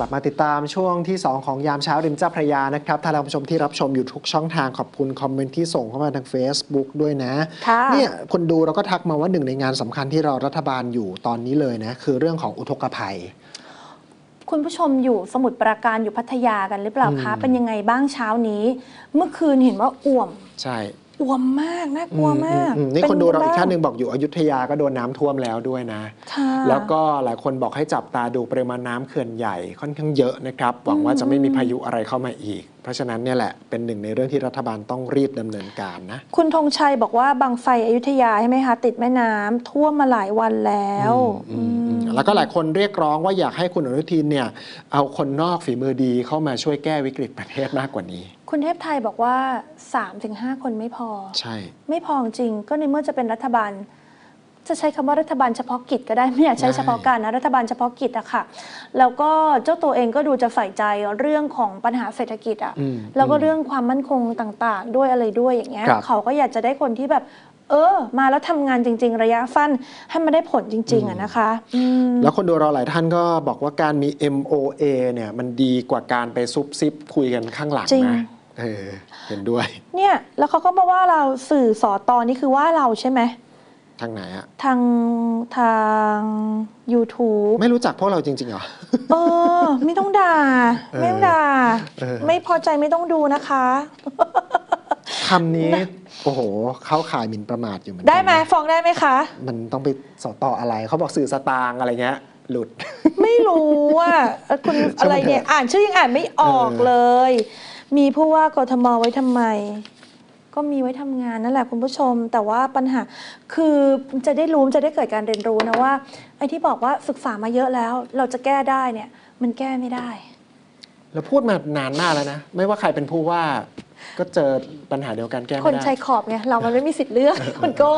ลับมาติดตามช่วงที่ 2 ของยามเช้าริมเจ้าพระยานะครับท่านผู้ชมที่รับชมอยู่ทุกช่องทางขอบคุณคอมเมนต์ที่ส่งเข้ามาทาง Facebook ด้วยนะค่ะเนี่ยคนดูเราก็ทักมาว่าหนึ่งในงานสำคัญที่เรารัฐบาลอยู่ตอนนี้เลยนะคือเรื่องของอุทกภัย คุณผู้ชมอยู่สมุทรปราการอยู่พัทยากันหรือเปล่าคะอืมเป็นยังไงบ้างเช้านี้ เมื่อคืนเห็นว่าอ่วม ใช่ อ่วมมากน่ากลัวมากอืมอืมนี่ป็คนดูเราอีกไงบ้ท่านหนึ่งบอกอยู่อยุธยาก็โดนน้ำท่วมแล้วด้วยนะค่ะแล้วก็หลายคนบอกให้จับตาดูปริมาณน้ำเขื่อนใหญ่ค่อนข้างเยอะนะครับ หวังว่าจะไม่มีพายุอะไรเข้ามาอีก เพราะฉะนั้นเนี่ยแหละเป็นหนึ่งในเรื่องที่รัฐบาลต้องรีบดำเนินการนะ คุณธงชัยบอกว่าบางไฟอยุธยาใช่ไหมคะติดแม่น้ำท่วมมาหลายวันแล้วอืมอือืมม แล้วก็หลายคนเรียกร้องว่าอยากให้คุณอนุทินเนี่ยเอาคนนอกฝีมือดีเข้ามาช่วยแก้วิกฤตประเทศมากกว่านี้ คุณเทพไทยบอกว่า 3-5 คนไม่พอ ใช่ ไม่พอจริง ก็ในเมื่อจะเป็นรัฐบาล จะใช้คำว่ารัฐบาลเฉพาะกิจก็ได้ไม่อยากใช้ได้เฉพาะการนะรัฐบาลเฉพาะกิจอะค่ะ แล้วก็เจ้าตัวเองก็ดูจะใส่ใจเรื่องของปัญหาเศรษฐกิจอะอืมแล้วก็เรื่องความมั่นคงต่าง ๆ ด้วยอะไรด้วยอย่างเงี้ยครับเขาก็อยากจะได้คนที่แบบ เออ มาแล้วทำงานจริง ๆ ระยะสั้นให้มันได้ผลจริง ๆอะนะคะอืมแล้วคนดูเราหลายท่านก็บอกว่าการมี MOA เนี่ยมันดีกว่าการไปซุบซิบคุยกันข้างหลังจริงนะเออเห็นด้วย เนี่ยแล้วเขาก็มาว่าเราสื่อสอตอนนี่คือว่าเราใช่ไหมทางไหนอะทางทาง YouTube ไม่รู้จักพวกเราจริงๆเหรอ เออ ไม่ต้องด่าเออไม่ต้องด่าเออไม่พอใจไม่ต้องดูนะคะ คำนี้ โอ้โห เข้าข่ายหมิ่นประมาทอยู่เหมือนกัได้ไหมนะฟ้องได้ไหมคะ มันต้องไปสอต่ออะไร เขาบอกสื่อสตางค์อะไรเงี้ย หลุด ไม่รู้ว่าเอ่อคุณอะไรเนี่ยอ่านชื่อยังอ่านไม่ออกเออเลย มีผู้ว่ากทมไว้ทำไม ก็มีไว้ทำงานนั่นแหละคุณผู้ชม แต่ว่าปัญหาคือจะได้รู้จะได้เกิดการเรียนรู้นะว่า ไอ้ที่บอกว่าศึกษามาเยอะแล้ว เราจะแก้ได้เนี่ย มันแก้ไม่ได้เราพูดมานานมากแล้วนะ ไม่ว่าใครเป็นผู้ว่า ก็เจอปัญหาเดียวกันแก้คไม่นได้ชายขอบไงเรามันไม่มีสิทธิ์เลือกคุณโก้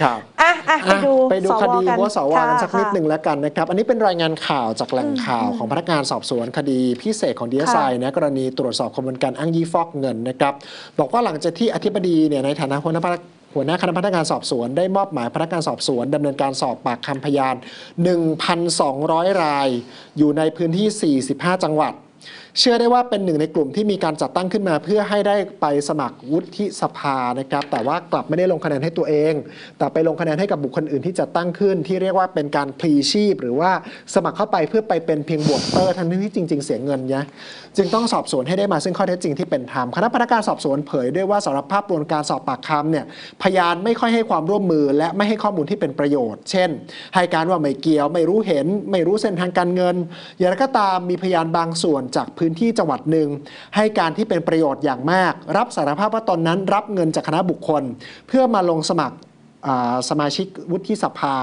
ครับ อะอะไปดูอะไปดูสวคดีกันหัวสวกันค่ะสักนิดค่ะหนึ่งแล้วกันนะครับ อันนี้เป็นรายงานข่าวจากแหล่งข่าวของพนักงานสอบสวนคดีพิเศษของดีเอสไอค่ะนะกรณีตรวจสอบขบวนการอ้างยี่ฟอกเงินนะครับ บอกว่าหลังจากที่อธิบดีเนี่ยในฐานะหัวหน้าพนักหัวหน้าคณะพนักงานสอบสวนได้มอบหมายพนักงานสอบสวนดำเนินการสอบปากคำพยาน 1,200 ราย อยู่ในพื้นที่ 45 จังหวัดเชื่อได้ว่าเป็นหนึ่งในกลุ่มที่มีการจัดตั้งขึ้นมา เพื่อให้ได้ไปสมัครวุฒิสภานะครับ แต่ว่ากลับไม่ได้ลงคะแนนให้ตัวเอง แต่ไปลงคะแนนให้กับบุคคลอื่นที่จัดตั้งขึ้น ที่เรียกว่าเป็นการพลีชีพ หรือว่าสมัครเข้าไปเพื่อไปเป็นเพียงบวกเตอร์ทั้งที่จริง ๆ เสียเงินนะจึงต้องสอบสวนให้ได้มาซึ่งข้อเท็จจริงที่เป็นธรรมคณะพนักงานสอบสวนเผยด้วยว่าสำหรับภาพรวมการสอบปากคำเนี่ยพยานไม่ค่อยให้ความร่วมมือ และไม่ให้ข้อมูลที่เป็นประโยชน์ เช่น ให้การว่าไม่เกี่ยวไม่รู้เห็น ไม่รู้เส้นทางการเงินอย่างไรก็ตามมีพยานบางส่วนจากพื้นที่จังหวัดหนึ่งให้การที่เป็นประโยชน์อย่างมาก รับสารภาพว่าตนนั้นรับเงินจากคณะบุคคล เพื่อมาลงสมัครสมาชิกวุฒิสภา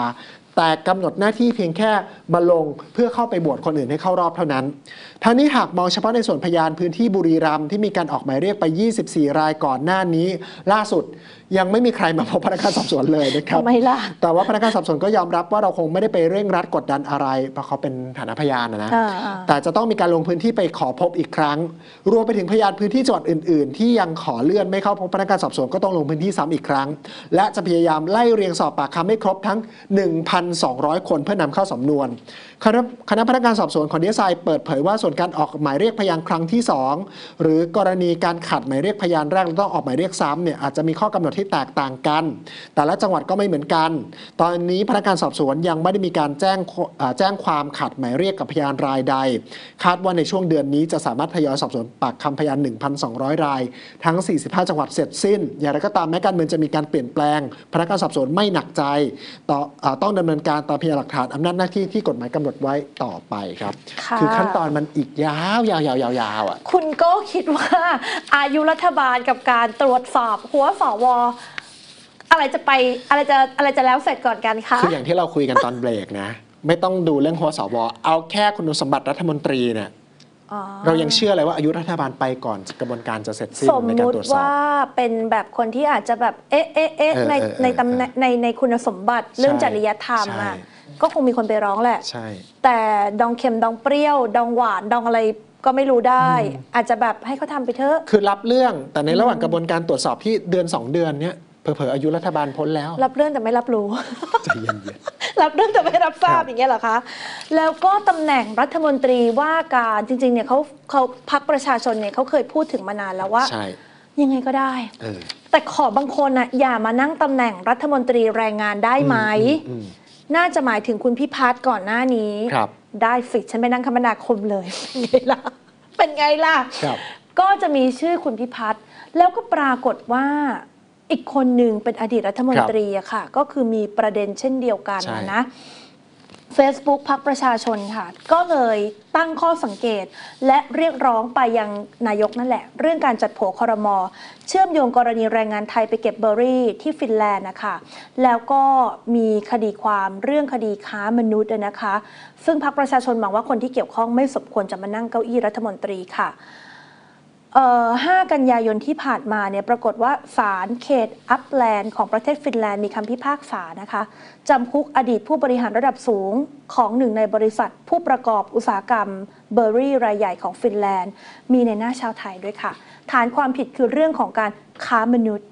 แต่กำหนดหน้าที่เพียงแค่มาลงเพื่อเข้าไปบวชคนอื่นให้เข้ารอบเท่านั้นทั้งนี้หากมองเฉพาะในส่วนพยานพื้นที่บุรีรัมย์ที่มีการออกหมายเรียกไป 24 รายก่อนหน้านี้ ล่าสุดยังไม่มีใครมาพบพนักงานสอบสวนเลยนะครับทำไมล่ะแต่ว่าพนักงานสอบสวนก็ยอมรับว่าเราคงไม่ได้ไปเร่งรัดกดดันอะไรเพราะเขาเป็นฐานะพยานนะนะอ่าอ่าแต่จะต้องมีการลงพื้นที่ไปขอพบอีกครั้ง รวมไปถึงพยานพื้นที่จังหวัดอื่น ๆ ที่ยังขอเลื่อนไม่เข้าพบพนักงานสอบสวนก็ต้องลงพื้นที่ซ้ำอีกครั้ง และจะพยายามไล่เรียงสอบปากคำให้ครบทั้ง1,200 คนเพื่อนำเข้าสำนวน คณะพนักงานสอบสวนของดีเอสไอเปิดเผยว่าส่วนการออกหมายเรียกพยานครั้งที่ 2 หรือกรณีการขัดหมายเรียกพยานแรกแล้วต้องออกหมายเรียกซ้ำเนี่ยอาจจะมีข้อกำหนดที่แตกต่างกัน แต่ละจังหวัดก็ไม่เหมือนกัน ตอนนี้พนักงานสอบสวนยังไม่ได้มีการแจ้งแจ้งความขัดหมายเรียกกับพยานรายใด คาดว่าในช่วงเดือนนี้จะสามารถทยอยสอบสวนปากคำพยาน 1,200 ราย ทั้ง 45 จังหวัดเสร็จสิ้น อย่างไรก็ตามแม้การเมืองจะมีการเปลี่ยนแปลง พนักงานสอบสวนไม่หนักใจต่อเอ่อต้องดำเนินการตามพยานหลักฐานอำนาจหน้าที่ที่กฎหมายกำหนดไว้ต่อไปครับ ค่ะคือขั้นตอนมันอีกยาวยาวยาวยาวยาวอะ คุณก็คิดว่าอายุรัฐบาลกับการตรวจสอบหัวสวอะไรจะไปอะไรจะอะไรจะแล้วเสร็จก่อนกันคะ คืออย่างที่เราคุยกันตอนเบรกนะ ไม่ต้องดูเรื่องหัวสวเอาแค่คุณสมบัติรัฐมนตรีเนี่ยอ๋อ เรายังเชื่อเลยว่าอายุรัฐบาลไปก่อนกระบวนการจะเสร็จสิ้นสมในการมุติตรวจสอบ ว่าเป็นแบบคนที่อาจจะแบบเอ๊ะเอ๊ะเอ๊ะเออในเออเออในตำแหน่งในในคุณสมบัติเรื่องใช่จริยธรรมใช่อะก็คงมีคนไปร้องแหละ ใช่ แต่ดองเค็มดองเปรี้ยว ดองหวานดองอะไรก็ไม่รู้ได้ อาจจะแบบให้เขาทำไปเถอะ คือรับเรื่องแต่ในระหว่างกระบวนการตรวจสอบที่เดือน 2 เดือนเนี้ยพเผลอๆอายุรัฐบาลพ้นแล้วรับเรื่องแต่ไม่รับรู้ ใจเย็น รับเรื่องแต่ไม่รับทราบครับอย่างเงี้ยเหรอคะ แล้วก็ตำแหน่งรัฐมนตรีว่าการจริงๆเนี่ยเขาเขาพักประชาชนเนี่ยเขาเคยพูดถึงมานานแล้วว่าๆใช่ยังไงก็ได้เออแต่ขอบางคนนะอย่ามานั่งตำแหน่งรัฐมนตรีแรงงานได้ไหมอืมน่าจะหมายถึงคุณพิพัฒน์ก่อนหน้านี้ครับได้สิฉันไปนั่งคมนาคมเลยเป็นไงล่ะเป็นไงล่ะครับก็จะมีชื่อคุณพิพัฒน์แล้วก็ปรากฏว่า อีกคนหนึ่งเป็นอดีตรัฐมนตรีอะค่ะ ก็คือมีประเด็นเช่นเดียวกันใช่นะ Facebook พักประชาชนค่ะ ก็เลยตั้งข้อสังเกต และเรียกร้องไปยังนายกนั่นแหละ เรื่องการจัดโผครมเชื่อมโยงกรณีแรงงานไทยไปเก็บเบอร์รี่ที่ฟินแลนด์นะคะ แล้วก็มีคดีความเรื่องคดีค้ามนุษย์นะคะ ซึ่งพักประชาชนมองว่าคนที่เกี่ยวข้องไม่สมควรจะมานั่งเก้าอี้รัฐมนตรีค่ะเอ่อ 5 กันยายนที่ผ่านมาเนี่ยปรากฏว่าศาลเขตอัปแลนด์ของประเทศฟินแลนด์มีคำพิพากษานะคะจำคุกอดีตผู้บริหารระดับสูงของหนึ่งในบริษัท ผู้ประกอบอุตสาหกรรมเบอร์รี่รายใหญ่ของฟินแลนด์ มีในหน้าชาวไทยด้วยค่ะ ฐานความผิดคือเรื่องของการค้ามนุษย์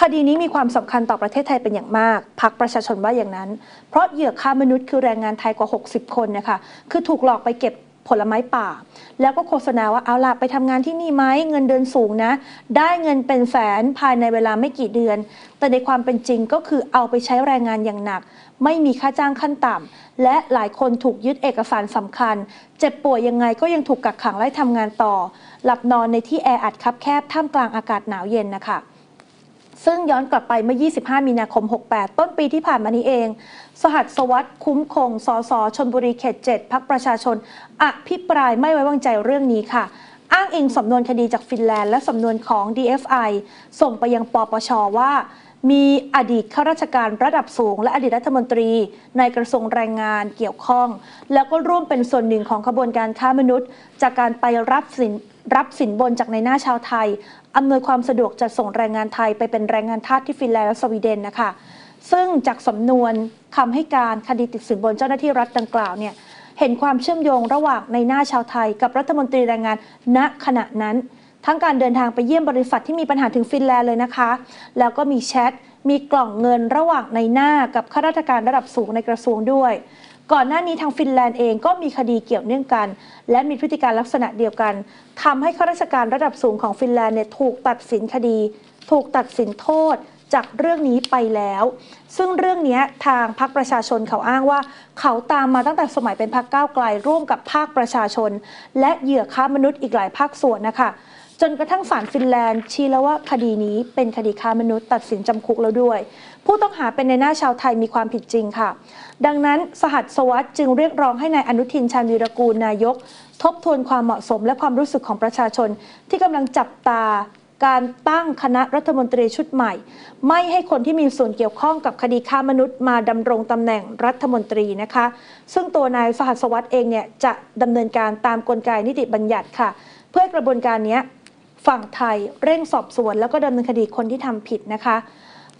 คดีนี้มีความสำคัญต่อประเทศไทยเป็นอย่างมาก พักประชาชนว่าอย่างนั้น เพราะเหยื่อค้ามนุษย์คือแรงงานไทยกว่า 60 คนนะคะ คือถูกหลอกไปเก็บ ผลไม้ป่า แล้วก็โฆษณาว่าเอาล่ะไปทำงานที่นี่ไหมเงินเดือนสูงนะ ได้เงินเป็นแสนภายในเวลาไม่กี่เดือน แต่ในความเป็นจริงก็คือเอาไปใช้แรงงานอย่างหนัก ไม่มีค่าจ้างขั้นต่ำและหลายคนถูกยึดเอกสารสำคัญ เจ็บป่วยยังไงก็ยังถูกกักขังไล่ทำงานต่อ หลับนอนในที่แออัดคับแคบท่ามกลางอากาศหนาวเย็นนะคะ ซึ่งย้อนกลับไปเมื่อ 25 มีนาคม 68 ต้นปีที่ผ่านมานี้เอง สหัสวัสดิ์คุ้มคง สสชนบุรีเขต 7พักประชาชน อภิปรายไม่ไว้วางใจเรื่องนี้ค่ะ อ้างอิงสำนวนคดีจากฟินแลนด์และสำนวนของ DFI ส่งไปยังปปชว่ามีอดีตข้าราชการระดับสูง และอดีตรัฐมนตรี ในกระทรวงแรงงานเกี่ยวข้อง แล้วก็ร่วมเป็นส่วนหนึ่งของขบวนการค้ามนุษย์ จากการไปรับสิน รับสินบนจากในหน้าชาวไทย อำนวยความสะดวกจัดส่งแรงงานไทยไปเป็นแรงงานทาสที่ฟินแลนด์และสวีเดนนะคะซึ่งจากสำนวนคำให้การคดีติดสินบนเจ้าหน้าที่รัฐดังกล่าวเนี่ยเห็นความเชื่อมโยงระหว่างในหน้าชาวไทย กับรัฐมนตรีแรงงานณขณะนั้น ทั้งการเดินทางไปเยี่ยมบริษัทที่มีปัญหาถึงฟินแลนด์เลยนะคะ แล้วก็มีแชทมีกล่องเงินระหว่างในหน้ากับข้าราชการระดับสูงในกระทรวงด้วย ก่อนหน้านี้ทางฟินแลนด์เองก็มีคดีเกี่ยวเนื่องกัน และมีพฤติการลักษณะเดียวกันทำให้ข้าราชการระดับสูงของฟินแลนด์เนี่ยถูกตัดสินคดี ถูกตัดสินโทษจากเรื่องนี้ไปแล้ว ซึ่งเรื่องนี้ทางพรรคประชาชนเขาอ้างว่า เขาตามมาตั้งแต่สมัยเป็นพรรคก้าวไกลร่วมกับภาคประชาชน และเหยื่อค้ามนุษย์อีกหลายภาคส่วนนะคะ จนกระทั่งศาลฟินแลนด์ชี้แล้วว่าคดีนี้เป็นคดีค้ามนุษย์ตัดสินจำคุกแล้วด้วย ผู้ต้องหาเป็นในหน้าชาวไทยมีความผิดจริงค่ะ ดังนั้นสหัสสวัสด์จึงเรียกร้องให้นายอนุทินชาญวีรกูลนายก ทบทวนความเหมาะสมและความรู้สึกของประชาชน ที่กำลังจับตาการตั้งคณะรัฐมนตรีชุดใหม่ ไม่ให้คนที่มีส่วนเกี่ยวข้องกับคดีค้ามนุษย์มาดำรงตำแหน่งรัฐมนตรีนะคะ ซึ่งตัวนายสหัสวัสด์เองเนี่ยจะดำเนินการตามกลไกนิติบัญญัติค่ะ เพื่อกระบวนการนี้ฝั่งไทยเร่งสอบสวน แล้วก็ดำเนินคดีคนที่ทำผิดนะคะ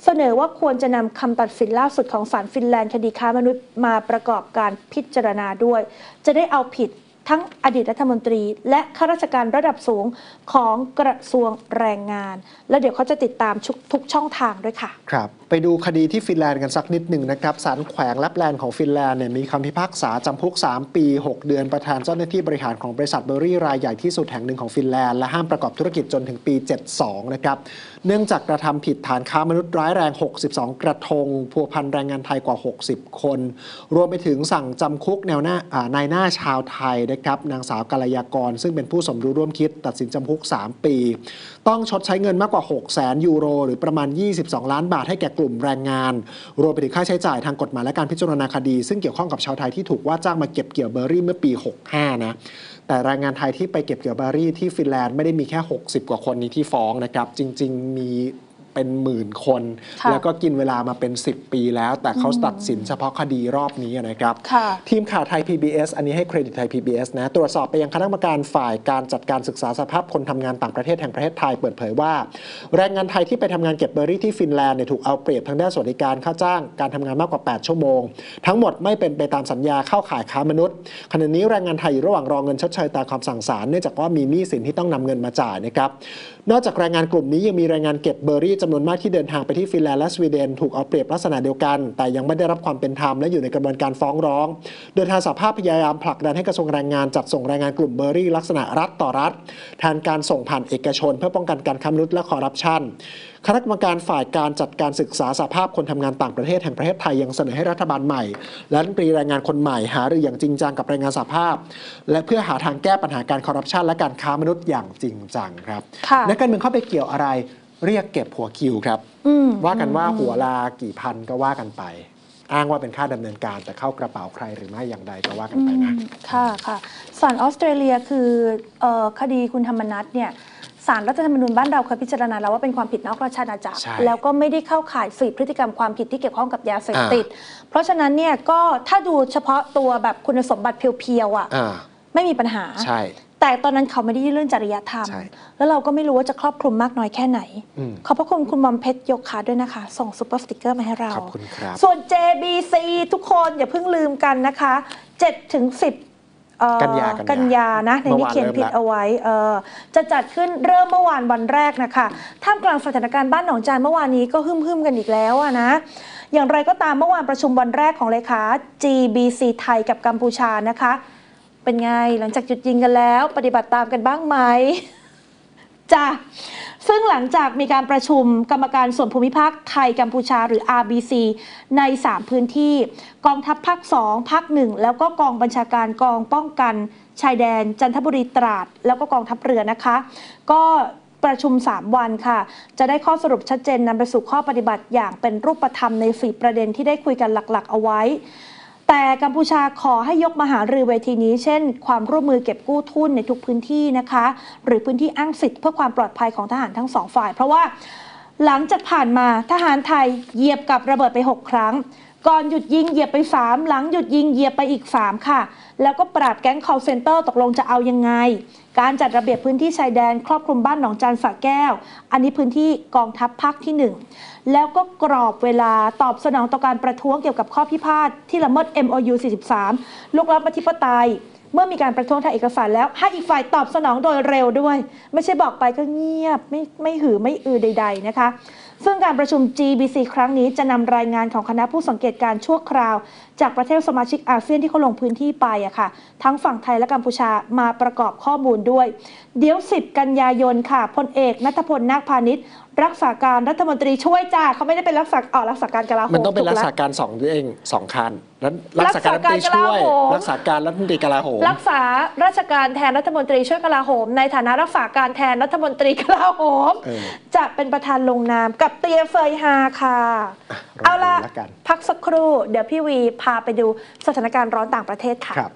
เสนอว่าควรจะนำคำตัดสินล่าสุดของศาลฟินแลนด์คดีค้ามนุษย์มาประกอบการพิจารณาด้วย จะได้เอาผิดทั้งอดีตรัฐมนตรี และข้าราชการระดับสูงของกระทรวงแรงงาน และเดี๋ยวเขาจะติดตามทุกช่องทางด้วยค่ะ ครับ ไปดูคดีที่ฟินแลนด์กันสักนิดหนึ่งนะครับศาลแขวงแลปแลนด์ของฟินแลนด์เนี่ยมีคำพิพากษาจำคุก 3 ปี 6 เดือนประธานเจ้าหน้าที่บริหารของบริษัทเบอร์รี่รายใหญ่ที่สุดแห่งหนึ่งของฟินแลนด์และห้ามประกอบธุรกิจจนถึงปี 72 นะครับ เนื่องจากกระทำผิดฐานค้ามนุษย์ร้ายแรง 62 กระทงพัวพันแรงงานไทยกว่า 60 คน รวมไปถึงสั่งจำคุกแนวหน้านายหน้าชาวไทยนะครับนางสาวกัลยากร ซึ่งเป็นผู้สมรู้ร่วมคิดตัดสินจำคุก 3 ปี ต้องชดใช้เงินมากกว่า 6 0 0 0 0 0 ยูโร หรือประมาณ 22 ล้านบาทให้แก่ลุ่มแรงงาน รวมไปถึงค่าใช้จ่ายทางกฎหมายและการพิจารณาคดี ซึ่งเกี่ยวข้องกับชาวไทยที่ถูกว่าจ้างมาเก็บเกี่ยวเบอร์รี่เมื่อปี 65 นะ แต่แรงงานไทยที่ไปเก็บเกี่ยวเบอร์รี่ที่ฟินแลนด์ไม่ได้มีแค่ 60 กว่าคนนี้ที่ฟ้องนะครับ จริง ๆ มี เป็นหมื่นคน ค่ะแล้วก็กินเวลามาเป็น 10 ปีแล้ว แต่เขาตัดสินเฉพาะคดีรอบนี้นะครับ ค่ะ ทีมข่าวไทย PBS อันนี้ให้เครดิตไทย PBS นะ ตรวจสอบไปยังคณะกรรมการฝ่ายการจัดการศึกษาสภาพคนทำงานต่างประเทศแห่งประเทศไทยเปิดเผยว่า แรงงานไทยที่ไปทำงานเก็บเบอร์รี่ที่ฟินแลนด์เนี่ยถูกเอาเปรียบทางด้านสวัสดิการค่าจ้างการทำงานมากกว่า 8 ชั่วโมง ทั้งหมดไม่เป็นไปตามสัญญาเข้าข่ายค้ามนุษย์ขณะนี้แรงงานไทยอยู่ระหว่างรอเงินชดเชยตามคำสั่งศาลเนื่องจากว่ามีหนี้สินที่ต้องนำเงินมาจ่ายนะครับนอกจากแรงงานกลุ่มนี้ยังมีแรงงานเก็บเบอร์รี่จำนวนมากที่เดินทางไปที่ฟินแลนด์และสวีเดนถูกเอาเปรียบลักษณะเดียวกัน แต่ยังไม่ได้รับความเป็นธรรมและอยู่ในกระบวนการฟ้องร้อง โดยทางสหภาพพยายามผลักดันให้กระทรวงแรงงานจัดส่งแรงงานกลุ่มเบอร์รี่ลักษณะรัฐต่อรัฐแทนการส่งผ่านเอกชน เพื่อป้องกันการค้ามนุษย์และคอร์รัปชันคณะกรรมการฝ่ายการจัดการศึกษาสหภาพคนทำงานต่างประเทศแห่งประเทศไทยยังเสนอให้รัฐบาลใหม่ และรัฐมนตรีแรงงานคนใหม่หารืออย่างจริงจังกับแรงงานสหภาพ และเพื่อหาทางแก้ปัญหาการคอร์รัปชันและการค้ามนุษย์อย่างจริงจังครับค่ะนักการเมืองเข้าไปเกี่ยวอะไร เรียกเก็บหัวคิวครับอืมว่ากันว่าหัวลากี่พันก็ว่ากันไป อ้างว่าเป็นค่าดำเนินการแต่เข้ากระเป๋าใครหรือไม่อย่างใดก็ว่ากันไปนะอืมค่ะค่ะศาลออสเตรเลียคือเออคดีคุณธรรมนัฐเนี่ยศาลรัฐธรรมนูญบ้านเราเคยพิจารณาแล้วว่าเป็นความผิดนอกราชอาณาจักรใช่แล้วก็ไม่ได้เข้าข่ายฝืนพฤติกรรมความผิดที่เกี่ยวข้องกับยาเสพติด เพราะฉะนั้นเนี่ยก็ถ้าดูเฉพาะตัวแบบคุณสมบัติเพียวๆอะอ่าไม่มีปัญหาใช่ แต่ตอนนั้นเขาไม่ได้ยื่นเรื่องจริยธรรม ใช่แล้วเราก็ไม่รู้ว่าจะครอบคลุมมากน้อยแค่ไหน อืม ขอบพระคุณคุณบอมเพชรยกขาด้วยนะคะ ส่งซุปเปอร์สติกเกอร์มาให้เรา ขอบคุณครับ ส่วน JBC ทุกคนอย่าเพิ่งลืมกันนะคะ7ถึง10เอ่อกันยากันยากันยานะ ในเมื่อนี้วานเขียนเริ่มผิดละ เอาไว้เออจะจัดขึ้นเริ่มเมื่อวานวันแรกนะคะ ท่ามกลางสถานการณ์บ้านหนองจานเมื่อวานนี้ก็หึ่มๆกันอีกแล้วอะนะ อย่างไรก็ตามเมื่อวานประชุมวันแรกของเลขา GBC ไทยกับกัมพูชานะคะ เป็นไงหลังจากหยุดยิงกันแล้ว ปฏิบัติตามกันบ้างไหมจ้ะซึ่งหลังจากมีการประชุมกรรมการส่วนภูมิภาคไทยกัมพูชาหรือ RBC ใน 3 พื้นที่ กองทัพภาค 2 ภาค 1 แล้วก็กองบัญชาการกองป้องกันชายแดนจันทบุรีตราด แล้วก็กองทัพเรือนะคะ ก็ประชุม 3 วันค่ะ จะได้ข้อสรุปชัดเจนนำไปสู่ข้อปฏิบัติอย่างเป็นรูปธรรมในสีประเด็นที่ได้คุยกันหลักๆ เอาไว้ แต่กัมพูชาขอให้ยกมหารือเวทีนี้ เช่น ความร่วมมือเก็บกู้ทุนในทุกพื้นที่นะคะ หรือพื้นที่อ้างสิทธิ์เพื่อความปลอดภัยของทหารทั้งสองฝ่าย เพราะว่าหลังจากผ่านมาทหารไทยเหยียบกับระเบิดไป 6 ครั้ง ก่อนหยุดยิงเหยียบไปสามหลังหยุดยิงเหยียบไปอีกสามค่ะ แล้วก็ปราบแก๊ง call center ตกลงจะเอายังไง การจัดระเบียบพื้นที่ชายแดน ครอบคลุมบ้านหนองจานสระแก้ว อันนี้พื้นที่กองทัพภาคที่ 1 แล้วก็กรอบเวลาตอบสนองต่อการประท้วงเกี่ยวกับข้อพิพาทที่ละเมิด MOU 43ลุกล้ำอธิปไตย เมื่อมีการประท้วงทางเอกสารแล้ว ให้อีกฝ่ายตอบสนองโดยเร็วด้วย ไม่ใช่บอกไปก็เงียบไม่ไม่หือไม่อือใด ๆ นะคะซึ่งการประชุม GBC ครั้งนี้จะนำรายงานของคณะผู้สังเกตการณ์ชั่วคราว จากประเทศสมาชิกอาเซียนที่เขาลงพื้นที่ไปอะค่ะ ทั้งฝั่งไทยและกัมพูชามาประกอบข้อมูลด้วยเดี๋ยว 10 กันยายนค่ะพลเอกนัทพลนาคพาณิชย์รักษาการรัฐมนตรีช่วยจ้าเขาไม่ได้เป็นรักษาอ๋อรักษาการกลาโหมมันต้องเป็นถูรักแล้วษาการสองเองสองคันแล้วรักษาการรัฐมนตรีช่วย รักษาการรัฐมนตรีกลาโหมรักษาราชการแทนรัฐมนตรีช่วยกลาโหม ในฐานะรักษาการแทนรัฐมนตรีกลาโหมเออจะเป็นประธานลงนามกับเตียเฟยฮาค่ะอะรอดูเอาละแล้วกันพักสักครู่ เดี๋ยวพี่วีพาไปดูสถานการณ์ร้อนต่างประเทศค่ะครับ